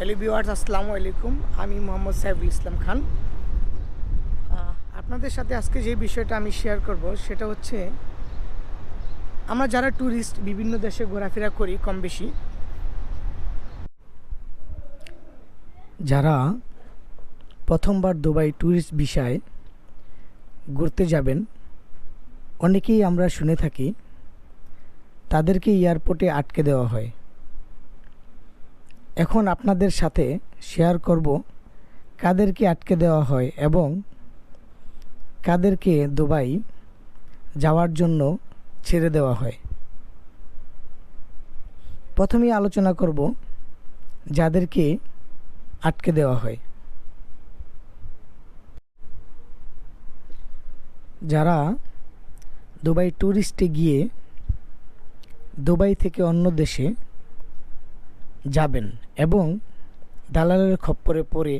Hello viewers আসসালামু আলাইকুম। আমি মোহাম্মদ সাইফুল ইসলাম খান। আপনাদের সাথে আজকে যে বিষয়টা আমি শেয়ার করব, সেটা হচ্ছে, আমরা যারা ট্যুরিস্ট বিভিন্ন দেশে ঘোরাফেরা করি কম বেশি, যারা প্রথমবার দুবাই ট্যুরিস্ট বিষয়ে ঘুরতে যাবেন, অনেকেই আমরা শুনে থাকি, তাদেরকে এয়ারপোর্টে আটকে দেওয়া হয়। এখন আপনাদের সাথে শেয়ার করব কাদেরকে আটকে দেওয়া হয় এবং কাদেরকে দুবাই যাওয়ার জন্য ছেড়ে দেওয়া হয়। প্রথমেই আলোচনা করব যাদেরকে আটকে দেওয়া হয়। যারা দুবাই ট্যুরিস্টে গিয়ে দুবাই থেকে অন্য দেশে যাবেন। এবং দালালের খপ্পরে পড়ে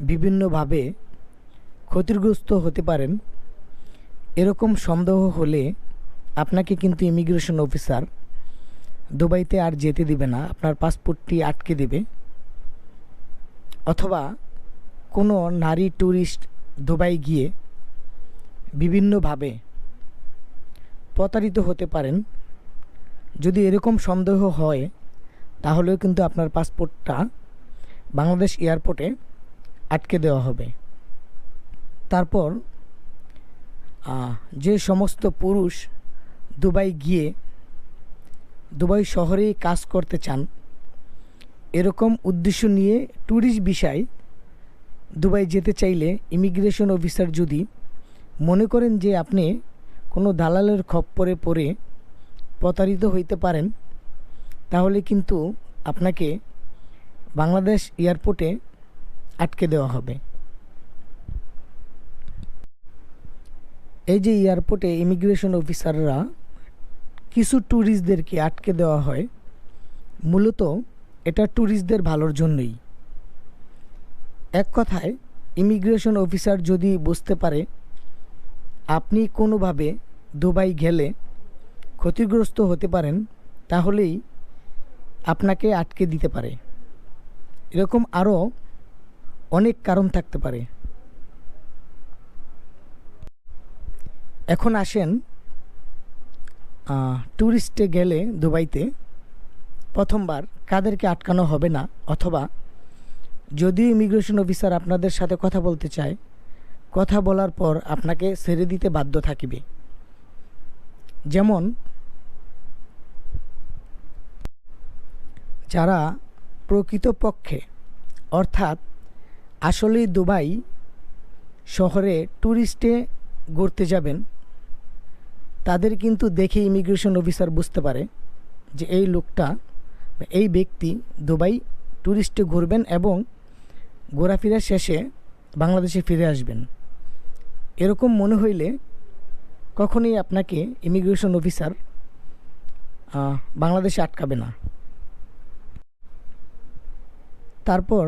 বিভিন্নভাবে ক্ষতিগ্রস্ত হতে পারেন, এরকম সন্দেহ হলে আপনাকে কিন্তু ইমিগ্রেশন অফিসার দুবাইতে আর যেতে দিবে না, আপনার পাসপোর্টটি আটকে দেবে। অথবা কোনো নারী ট্যুরিস্ট দুবাই গিয়ে বিভিন্নভাবে প্রতারিত হতে পারেন। যদি এরকম সন্দেহ হয় তাহলেও কিন্তু আপনার পাসপোর্টটা বাংলাদেশ এয়ারপোর্টে আটকে দেওয়া হবে। তারপর যে সমস্ত পুরুষ দুবাই গিয়ে দুবাই শহরেই কাজ করতে চান, এরকম উদ্দেশ্য নিয়ে ট্যুরিস্ট বিষয় দুবাই যেতে চাইলে ইমিগ্রেশন অফিসার যদি মনে করেন যে আপনি কোনো দালালের খপ্পরে পড়ে প্রতারিত হইতে পারেন তাহলে কিন্তু আপনাকে বাংলাদেশ এয়ারপোর্টে আটকে দেওয়া হবে। এই যে এয়ারপোর্টে ইমিগ্রেশন অফিসাররা কিছু ট্যুরিস্টদেরকে আটকে দেওয়া হয়, মূলত এটা ট্যুরিস্টদের ভালোর জন্যই। এক কথায়, ইমিগ্রেশন অফিসার যদি বুঝতে পারে, আপনি কোনোভাবে দুবাই গেলে ক্ষতিগ্রস্ত হতে পারেন, তাহলেই আপনাকে আটকে দিতে পারে। এরকম আরও অনেক কারণ থাকতে পারে। এখন আসেন ট্যুরিস্টে গেলে দুবাইতে প্রথমবার কাদেরকে আটকানো হবে না, অথবা যদিও ইমিগ্রেশন অফিসার আপনাদের সাথে কথা বলতে চায়, কথা বলার পর আপনাকে ছেড়ে দিতে বাধ্য থাকিবে। যেমন যারা প্রকৃতপক্ষে, অর্থাৎ আসলেই দুবাই শহরে ট্যুরিস্টে ঘুরতে যাবেন, তাদের কিন্তু দেখে ইমিগ্রেশন অফিসার বুঝতে পারে যে এই লোকটা এই ব্যক্তি দুবাই ট্যুরিস্টে ঘুরবেন এবং ঘোরাফেরা শেষে বাংলাদেশে ফিরে আসবেন। এরকম মনে হইলে কখনোই আপনাকে ইমিগ্রেশন অফিসার বাংলাদেশে আটকাবে না। তারপর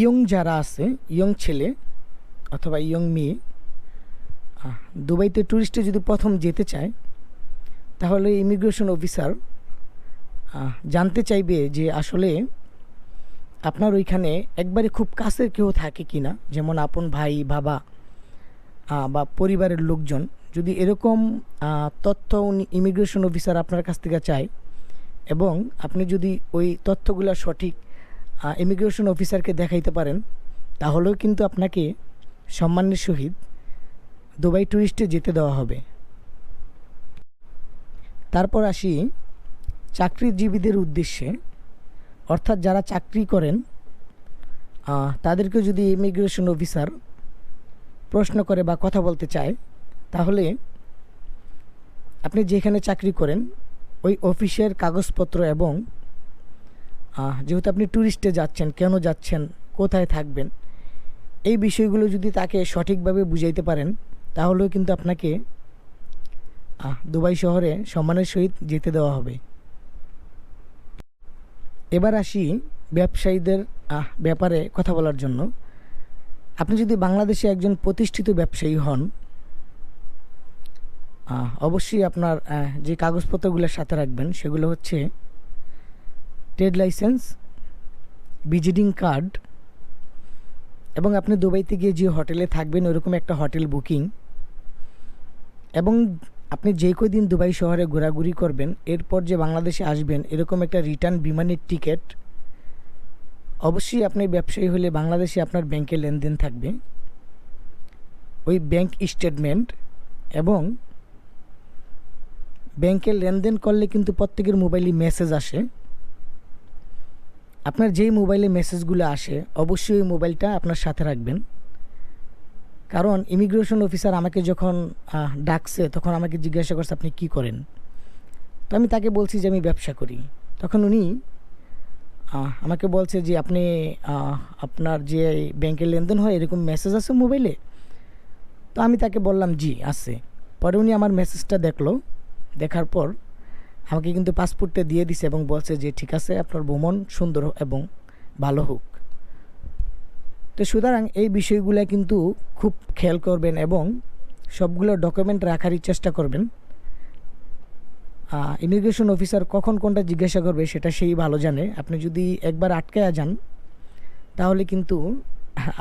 ইয়ং যারা আছে, ইয়ং ছেলে অথবা ইয়ং মেয়ে দুবাইতে ট্যুরিস্টে যদি প্রথম যেতে চায়, তাহলে ইমিগ্রেশন অফিসার জানতে চাইবে যে আসলে আপনার ওইখানে একবারে খুব কাছের কেউ থাকে কি না যেমন আপন ভাই, বাবা বা পরিবারের লোকজন। যদি এরকম তথ্য উনি ইমিগ্রেশন অফিসার আপনার কাছ থেকে চায় এবং আপনি যদি ওই তথ্যগুলো সঠিক ইমিগ্রেশন অফিসারকে দেখাইতে পারেন, তাহলেও কিন্তু আপনাকে সম্মানের সহিত দুবাই ট্যুরিস্টে যেতে দেওয়া হবে। তারপর আসি চাকরিজীবীদের উদ্দেশ্যে। অর্থাৎ যারা চাকরি করেন তাদেরকে যদি ইমিগ্রেশন অফিসার প্রশ্ন করে বা কথা বলতে চায়, তাহলে আপনি যেখানে চাকরি করেন ওই অফিসের কাগজপত্র এবং যেহেতু আপনি ট্যুরিস্টে যাচ্ছেন, কেন যাচ্ছেন, কোথায় থাকবেন, এই বিষয়গুলো যদি তাকে সঠিকভাবে বুঝাইতে পারেন, তাহলেও কিন্তু আপনাকে দুবাই শহরে সম্মানের সহিত যেতে দেওয়া হবে। এবার আসি ব্যবসায়ীদের ব্যাপারে কথা বলার জন্য। আপনি যদি বাংলাদেশে একজন প্রতিষ্ঠিত ব্যবসায়ী হন অবশ্যই আপনার যে কাগজপত্রগুলোর সাথে রাখবেন, সেগুলো হচ্ছে ট্রেড লাইসেন্স, ভিজিটিং কার্ড এবং আপনি দুবাইতে গিয়ে যে হোটেলে থাকবেন, ওরকম একটা হোটেল বুকিং এবং আপনি যে কদিন দুবাই শহরে ঘোরাঘুরি করবেন, এরপর যে বাংলাদেশে আসবেন, এরকম একটা রিটার্ন বিমানের টিকিট, অবশ্যই আপনি ব্যবসায়ী হলে বাংলাদেশে আপনার ব্যাংকে লেনদেন থাকবে। ওই ব্যাংক স্টেটমেন্ট এবং ব্যাংকে লেনদেন করলে কিন্তু প্রত্যেকের মোবাইলে মেসেজ আসে। আপনার যেই মোবাইলে মেসেজগুলো আসে, অবশ্যই ওই মোবাইলটা আপনার সাথে রাখবেন। কারণ ইমিগ্রেশন অফিসার আমাকে যখন ডাকছে, তখন আমাকে জিজ্ঞাসা করছে, আপনি কি করেন? তো আমি তাকে বলছি যে, আমি ব্যবসা করি। তখন উনি আমাকে বলছে যে, আপনি আপনার যে ব্যাংকে লেনদেন হয়, এরকম মেসেজ আছে মোবাইলে? তো আমি তাকে বললাম, জি, আছে। পরে উনি আমার মেসেজটা দেখল। দেখার পর আমাকে কিন্তু পাসপোর্টটা দিয়ে দিছে এবং বলছে যে, ঠিক আছে, আপনার ভ্রমণ সুন্দর এবং ভালো হোক। তো সুতরাং এই বিষয়গুলো কিন্তু খুব খেয়াল করবেন এবং সবগুলো ডকুমেন্ট রাখারই চেষ্টা করবেন। ইমিগ্রেশন অফিসার কখন কোনটা জিজ্ঞাসা করবে সেটা সেই ভালো জানে। আপনি যদি একবার আটকায়া যান, তাহলে কিন্তু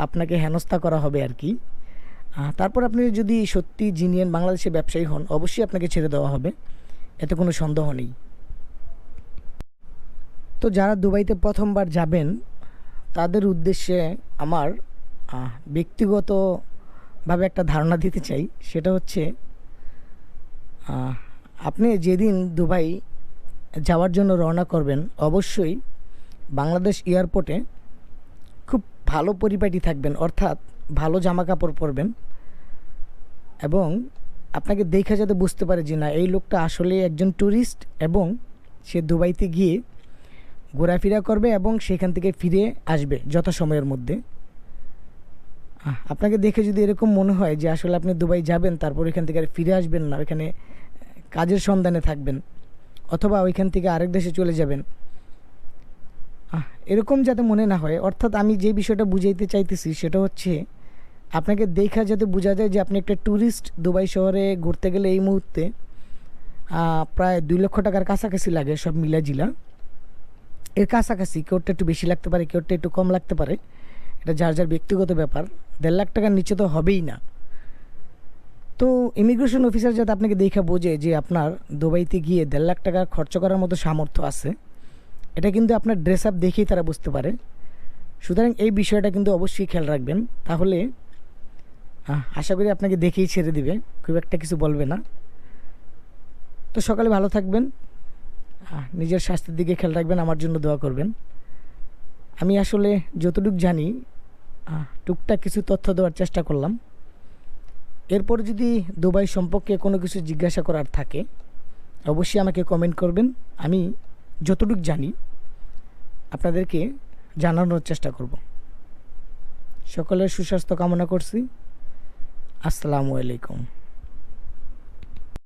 আপনাকে হেনস্থা করা হবে আর কি। তারপর আপনি যদি সত্যি জিনিয়ান বাংলাদেশে ব্যবসায়ী হন, অবশ্যই আপনাকে ছেড়ে দেওয়া হবে। এতে কোনো সন্দেহ নেই। তো যারা দুবাইতে প্রথমবার যাবেন, তাদের উদ্দেশ্যে আমার ব্যক্তিগতভাবে একটা ধারণা দিতে চাই। সেটা হচ্ছে আপনি যেদিন দুবাই যাওয়ার জন্য রওনা করবেন, অবশ্যই বাংলাদেশ এয়ারপোর্টে খুব ভালো পরিপাটি থাকবেন। অর্থাৎ ভালো জামা কাপড় পরবেন এবং আপনাকে দেখে যাতে বুঝতে পারে যে না, এই লোকটা আসলে একজন ট্যুরিস্ট এবং সে দুবাইতে গিয়ে ঘোরাফেরা করবে এবং সেখান থেকে ফিরে আসবে যথাসময়ের মধ্যে। আপনাকে দেখে যদি এরকম মনে হয় যে আসলে আপনি দুবাই যাবেন, তারপর এখান থেকে আর ফিরে আসবেন না ওইখানে কাজের সন্ধানে থাকবেন, অথবা ওইখান থেকে আরেক দেশে চলে যাবেন এরকম যাতে মনে না হয়। অর্থাৎ আমি যে বিষয়টা বুঝাইতে চাইতেছি সেটা হচ্ছে আপনাকে দেখা যাতে বোঝা যায় যে আপনি একটা ট্যুরিস্ট দুবাই শহরে ঘুরতে গেলে এই মুহূর্তে প্রায় দুই লক্ষ টাকার কাছাকাছি লাগে সব মিলা জিলা এর কাছাকাছি কেউটা একটু বেশি লাগতে পারে কেউটা একটু কম লাগতে পারে। এটা যার যার ব্যক্তিগত ব্যাপার। দেড় লাখ টাকার নিচে তো হবেই না। তো ইমিগ্রেশন অফিসার যাতে আপনাকে দেখে বোঝে যে আপনার দুবাইতে গিয়ে দেড় লাখ টাকা খরচ করার মতো সামর্থ্য আছে, এটা কিন্তু আপনার ড্রেস আপ দেখেই তারা বুঝতে পারে। সুতরাং এই বিষয়টা কিন্তু অবশ্যই খেয়াল রাখবেন। তাহলে আশা করি আপনাকে দেখেই ছেড়ে দিবে, খুব একটা কিছু বলবে না। তো সকালে ভালো থাকবেন নিজের স্বাস্থ্যের দিকে খেয়াল রাখবেন, আমার জন্য দোয়া করবেন। আমি আসলে যতটুকু জানি টুকটাক কিছু তথ্য দেওয়ার চেষ্টা করলাম। এরপর যদি দুবাই সম্পর্কে কোনো কিছু জিজ্ঞাসা করার থাকে, অবশ্যই আমাকে কমেন্ট করবেন। আমি যতটুকু জানি, আপনাদেরকে জানানোর চেষ্টা করব। সকলের সুস্বাস্থ্য কামনা করছি। আসসালামু আলাইকুম।